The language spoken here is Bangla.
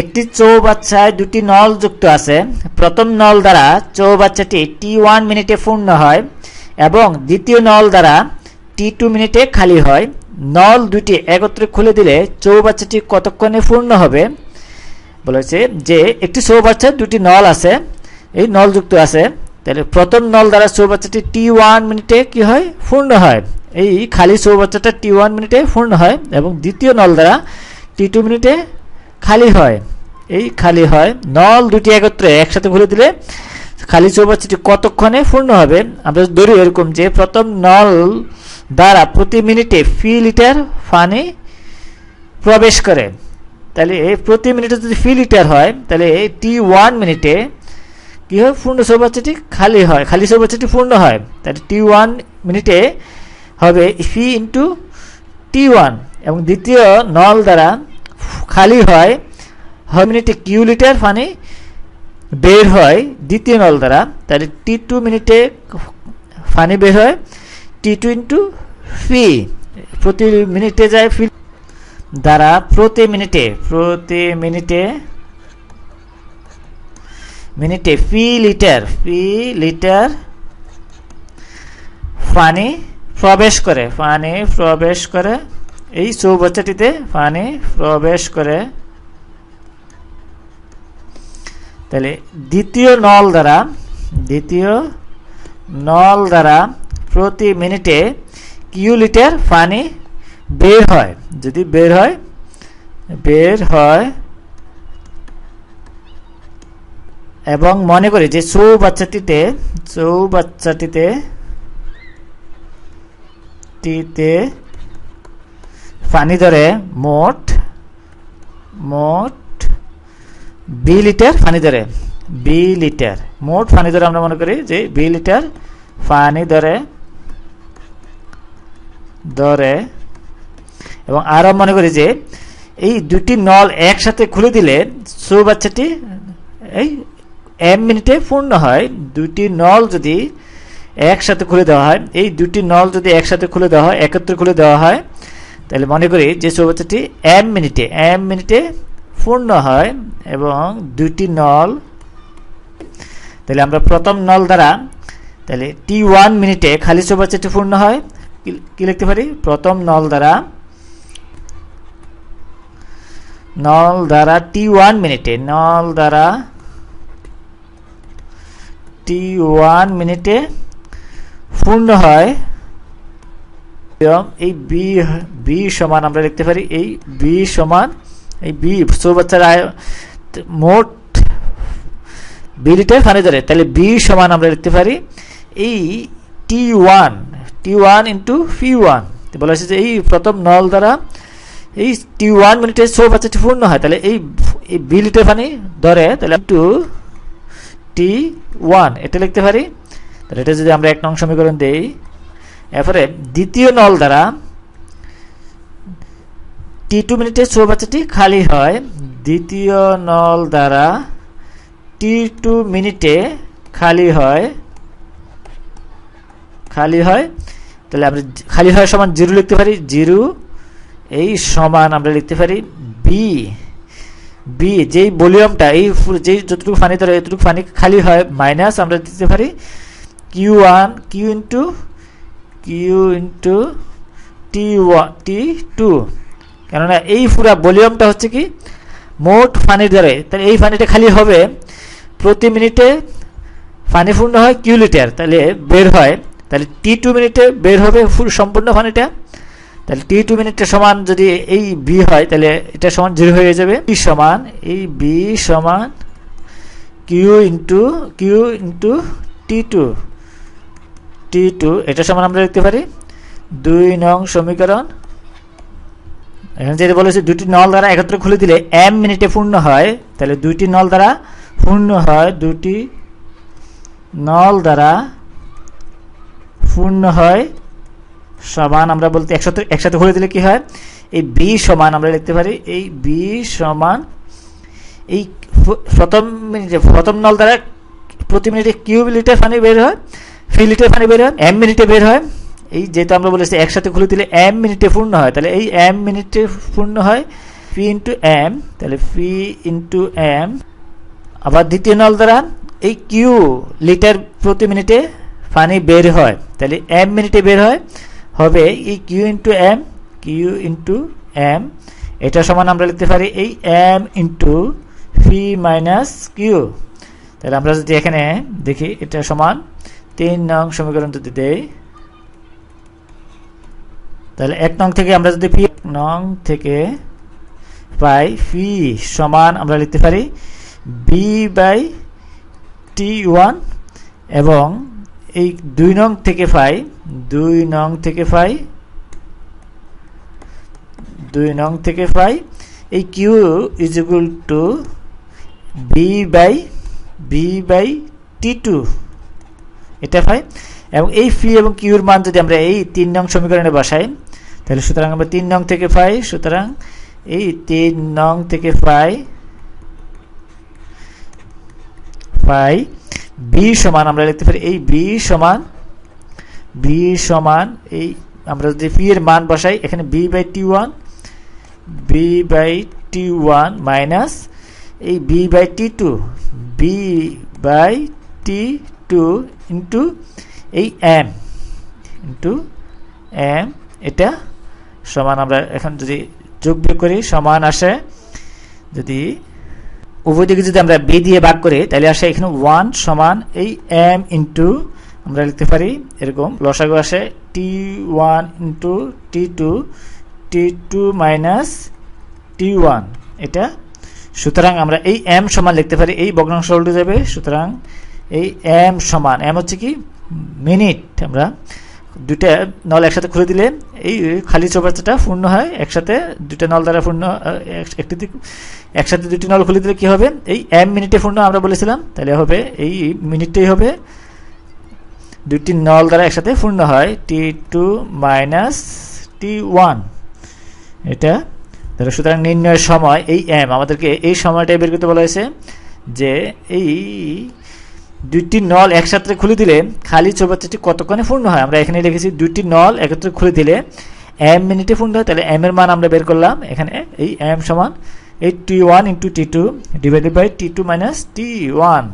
একটি চৌবাচ্চায় দুটি নল যুক্ত আছে। প্রথম নল দ্বারা চৌবাচ্চাটি টি ওয়ান মিনিটে পূর্ণ হয় এবং দ্বিতীয় নল দ্বারা টি টু মিনিটে খালি হয়। নল দুটি একত্রে খুলে দিলে চৌবাচ্চাটি কতক্ষণে পূর্ণ হবে? বলেছে যে একটি চৌবাচ্চার দুটি নল আছে, এই নল যুক্ত আছে। তাহলে প্রথম নল দ্বারা চৌবাচ্চাটি টি ওয়ান মিনিটে কি হয়? পূর্ণ হয়। এই খালি চৌবাচ্চাটা টি ওয়ান মিনিটে পূর্ণ হয় এবং দ্বিতীয় নল দ্বারা টি টু মিনিটে খালি হয়। এই খালি হয়। নল দুটি একত্রে একসাথে খুলে দিলে খালি চৌবাচ্চাটি কতক্ষণে পূর্ণ হবে? আমরা ধরি এরকম যে প্রথম নল দ্বারা প্রতি মিনিটে ফি লিটার পানি প্রবেশ করে। তাহলে এই প্রতি মিনিটে যদি ফি লিটার হয়, তাহলে এই টি ওয়ান মিনিটে কী হয়? পূর্ণ চৌবাচ্চাটি খালি হয়। খালি চৌবাচ্চাটি পূর্ণ হয়। তাহলে টি ওয়ান মিনিটে হবে ফি ইন্টু টি ওয়ান এবং দ্বিতীয় নল দ্বারা খালি হয় মিনিটে কিউ লিটার পানি বের হয় দ্বিতীয় নল দ্বারা। তাহলে টি টু মিনিটে পানি বের হয় টি টু ইন্টু ফি প্রতি মিনিটে যায় ফি দ্বারা প্রতি মিনিটে প্রতি মিনিটে মিনিটে ফি লিটার ফি লিটার পানি প্রবেশ করে পানি প্রবেশ করে। এই চৌবাচ্চাটিতে পানি প্রবেশ করে। তাহলে দ্বিতীয় নল দ্বারা, দ্বিতীয় নল দ্বারা প্রতি মিনিটে কিউ লিটার পানি বের হয়। যদি বের হয় বের হয়, এবং মনে করি যে চৌবাচ্চাটিতে চৌবাচ্চাটিতে টিতে পানি ধরে মোট মোট বি লিটার পানি ধরে বি লিটার, মোট পানি ধরে আমরা মনে করি যে বি লিটার পানি ধরে ধরে এবং আরও মনে করি যে এই দুটি নল একসাথে খুলে দিলে চৌবাচ্চাটি এই এম মিনিটে পূর্ণ হয়। দুটি নল যদি একসাথে খুলে দেওয়া হয়, এই দুটি নল যদি একসাথে খুলে দেওয়া হয়, একত্রে খুলে দেওয়া হয় তাহলে মনে করি যে চৌবাচ্চাটি এম মিনিটে এম মিনিটে পূর্ণ হয় এবং দুটি নল। তাহলে আমরা প্রথম নল দ্বারা, তাহলে টি ওয়ান মিনিটে খালি চৌবাচ্চাটি পূর্ণ হয়। কি লিখতে পারি? প্রথম নল দ্বারা নল দ্বারা টি ওয়ান মিনিটে, নল দ্বারা টি ওয়ান মিনিটে পূর্ণ হয়। এবং এই বি বি সমান আমরা লিখতে পারি, এই বি সমান, এই বি চৌবাচ্চার আয় মোট বি লিটার পানি ধরে, তাহলে বি সমান আমরা লিখতে পারি, এই T one T one into phi one বলা হয়েছে যে এই প্রথম নল দ্বারা এই টি ওয়ান মিনিটে সো বাচ্চাটি পূর্ণ হয়, তাহলে এই এই বি লিটার পানি ধরে, তাহলে টু টি ওয়ান, এটা লিখতে পারি, তাহলে এটা যদি আমরা এক নং সমীকরণ দেই এরপরে দ্বিতীয় নল দ্বারা টি টু মিনিটে চৌবাচ্চাটি খালি হয়। দ্বিতীয় নল দ্বারা টি টু মিনিটে খালি হয়। খালি হয়। তাহলে আমরা খালি হয় সমান জিরো লিখতে পারি, জিরো। এই সমান আমরা লিখতে পারি বি বি যেই ভলিউমটা, এই যেই যতটুকু ফানি ধরে, এতটুকু ফানি খালি হয়, মাইনাস আমরা দিতে পারি Q one Q into Q into T one T two কেননা এই পুরা ভলিউমটা হচ্ছে কি? মোট পানির দ্বারে। তাহলে এই পানিটা খালি হবে প্রতি মিনিটে পানি পূর্ণ হয় কিউ লিটার তাহলে বের হয়। তাহলে টি টু মিনিটে বের হবে ফুল সম্পূর্ণ পানিটা তাহলে টি টু মিনিটের সমান যদি এই বি হয়, তাহলে এটা সমান জিরো হয়ে যাবে। বি সমান এই বি সমান Q into Q into T two T two এটা সমান আমরা লিখতে পারি। দুই নং সমীকরণ। এখানে যেটা বলেছে দুটি নল দ্বারা একত্রে খুলে দিলে এম মিনিটে পূর্ণ হয়, তাহলে দুইটি নল দ্বারা পূর্ণ হয় দুটি নল দ্বারা পূর্ণ হয়, সমান আমরা বলতে একসাথে একসাথে খুলে দিলে কি হয়? এই বি সমান আমরা লিখতে পারি, এই বি সমান এই প্রথম মিনিটে, প্রথম নল দ্বারা প্রতি মিনিটে কিউব লিটার পানি বের হয় ফি লিটার পানি বের হয় এম মিনিটে বের হয়। এই যেহেতু আমরা বলেছি একসাথে খুলে দিলে এম মিনিটে পূর্ণ হয়, তাহলে এই এম মিনিটে পূর্ণ হয় ফি ইন্টু এম তাহলে ফি ইন্টু এম আবার দ্বিতীয় নল দ্বারা, এই কিউ লিটার প্রতি মিনিটে পানি বের হয়, তাহলে এম মিনিটে বের হয়। হবে এই Q into M Q into M এটা সমান আমরা লিখতে পারি এই M into phi minus Q তাহলে আমরা যদি এখানে দেখি, এটা সমান তিন নং সমীকরণ যদি দেই, তাহলে এক নং থেকে আমরা যদি ফি নং থেকে পাই, ফি সমান আমরা লিখতে পারি বি বাই টি ওয়ান এবং এই দুই নং থেকে পাই, দুই নং থেকে পাই, দুই নং থেকে পাই, এই Q is equal to B by B by T two এটা পাই এবং এই ফি এবং কিউর মান যদি আমরা এই তিন নং সমীকরণে বসাই, তাহলে সুতরাং আমরা তিন নং থেকে পাই, সুতরাং এই তিন নং থেকে পাই পাই বি সমান, আমরা লিখতে পারি এই বি সমান বি সমান এই, আমরা যদি পি এর মান বসাই, এখানে B by T one B by T one minus এই B by T two B by T two into এই এম ইন্টু এম এটা সমান আমরা এখন যদি যোগ বিয়োগ করি, সমান আসে, যদি উভয় দিকে যদি আমরা বি দিয়ে ভাগ করি, তাহলে আসে এখানে ওয়ান সমান এই এম ইন্টু আমরা লিখতে পারি, এরকম লসাগু আসে T one into T two T two minus T one এটা সুতরাং আমরা এই এম সমান লিখতে পারি, এই ভগ্নাংশ উল্টে যাবে, সুতরাং এই এম সমান এম হচ্ছে কি? মিনিট আমরা দুইটা নল একসাথে খুলে দিলে এই খালি চৌবাচ্চাটা পূর্ণ হয়, একসাথে দুইটা নল দ্বারা পূর্ণ একটি একসাথে দুটি নল খুলে দিলে কি হবে? এই এম মিনিটে পূর্ণ আমরা বলেছিলাম, তাহলে হবে এই মিনিটটাই হবে। দুটি নল দ্বারা একসাথে পূর্ণ হয় t two minus t one এটা, ধরো সুতরাং নির্ণয়ের সময় এই এম আমাদেরকে এই সময়টাই বের করতে বলা হয়েছে যে এই দুইটি নল একসাথে খুলে দিলে খালি চৌবাচ্চাটি কতক্ষণে পূর্ণ হয়? আমরা এখানে লিখেছি দুইটি নল একত্রে খুলে দিলে এম মিনিটে পূর্ণ হয়। তাহলে এম এর মান আমরা বের করলাম। এখানে এই এম সমান এই t one into t two divided by t two minus t one